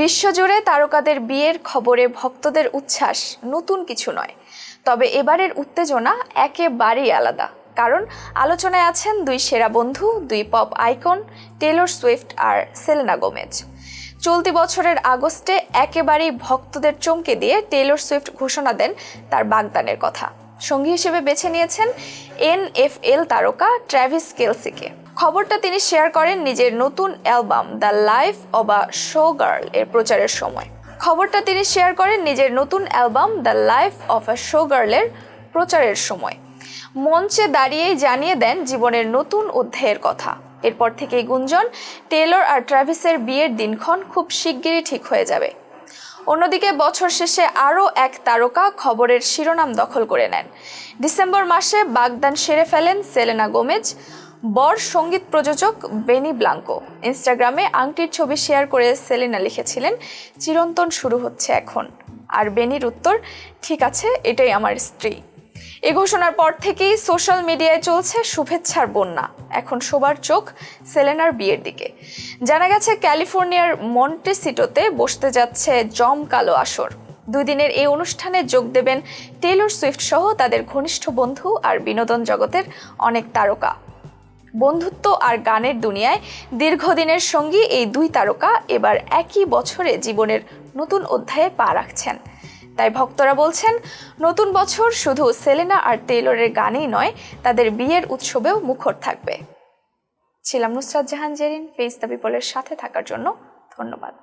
বিশ্বজুড়ে তারকাদের বিয়ের খবরে ভক্তদের উচ্ছ্বাস নতুন কিছু নয়। তবে এবারের উত্তেজনা একেবারেই আলাদা। কারণ আলোচনায় আছেন দুই সেরা বন্ধু, দুই পপ আইকন, টেলর সুইফট আর সেলেনা গোমেজ। চলতি বছরের আগস্টে একেবারেই ভক্তদের চমকে দিয়ে টেলর সুইফট ঘোষণা দেন তার বাগদানের কথা। সঙ্গী হিসেবে বেছে নিয়েছেন এনএফএল তারকা ট্র্যাভিস কেলসিকে। খবরটা তিনি শেয়ার করেন নিজের নতুন album the life of show girl এর প্রচারের সময়। খবরটা তিনি শেয়ার করেন নিজের নতুন album the life of a show গার্লের প্রচারের সময়। মঞ্চে দাঁড়িয়েই জানিয়ে দেন জীবনের নতুন অধ্যায়ের কথা। এরপর থেকেই গুঞ্জন, টেলর আর ট্রাভিসের বিয়ের দিনক্ষণ খুব শিগগিরই ঠিক হয়ে যাবে। অন্যদিকে বছর শেষে আরও এক তারকা খবরের শিরোনাম দখল করে নেন। ডিসেম্বর মাসে বাগদান সেরে ফেলেন সেলেনা গোমেজ, বর সংগীত প্রযোজক বেনি ব্লাঙ্কো। ইনস্টাগ্রামে আংটির ছবি শেয়ার করে সেলেনা লিখেছিলেন, চিরন্তন শুরু হচ্ছে এখন। আর বেনির উত্তর, ঠিক আছে, এটাই আমার স্ত্রী। এ ঘোষণার পর থেকেই সোশ্যাল মিডিয়ায় চলছে শুভেচ্ছার বন্যা। এখন সবার চোখ সেলেনার বিয়ের দিকে। জানা গেছে, ক্যালিফোর্নিয়ার মন্টেসিটোতে বসতে যাচ্ছে জমকালো আসর। দুই দিনের এই অনুষ্ঠানে যোগ দেবেন টেলর সুইফট সহ তাদের ঘনিষ্ঠ বন্ধু আর বিনোদন জগতের অনেক তারকা। বন্ধুত্ব আর গানের দুনিয়ায় দীর্ঘদিনের সঙ্গী এই দুই তারকা এবার একই বছরে জীবনের নতুন অধ্যায়ে পা রাখছেন। তাই ভক্তরা বলছেন, নতুন বছর শুধু সেলেনা আর টেইলরের গানেই নয়, তাদের বিয়ের উৎসবেও মুখর থাকবে। ছিলাম নুসরাত জাহান, জেরিন ফেস দ্য পিপলের সাথে থাকার জন্য ধন্যবাদ।